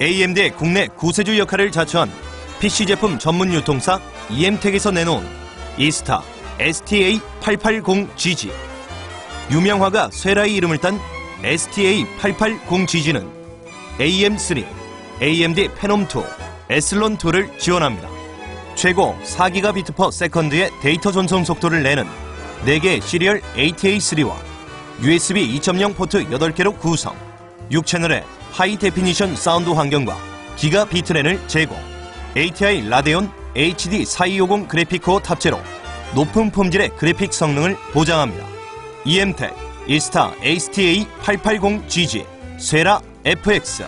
AMD의 국내 구세주 역할을 자처한 PC 제품 전문 유통사 EM텍에서 내놓은 이스타 STA880GG 유명 화가 쇠라의 이름을 딴 STA880GG는 AM3, AMD 페놈2, 에슬론2를 지원합니다. 최고 4기가비트 세컨드의 데이터 전송 속도를 내는 4개의 시리얼 ATA3와 USB 2.0 포트 8개로 구성 6채널의 하이 데피니션 사운드 환경과 기가 비트랜을 제공 ATI 라데온 HD 4250 그래픽코어 탑재로 높은 품질의 그래픽 성능을 보장합니다. EMTEC, 이스타 ASTA880GG, 쇠라 FX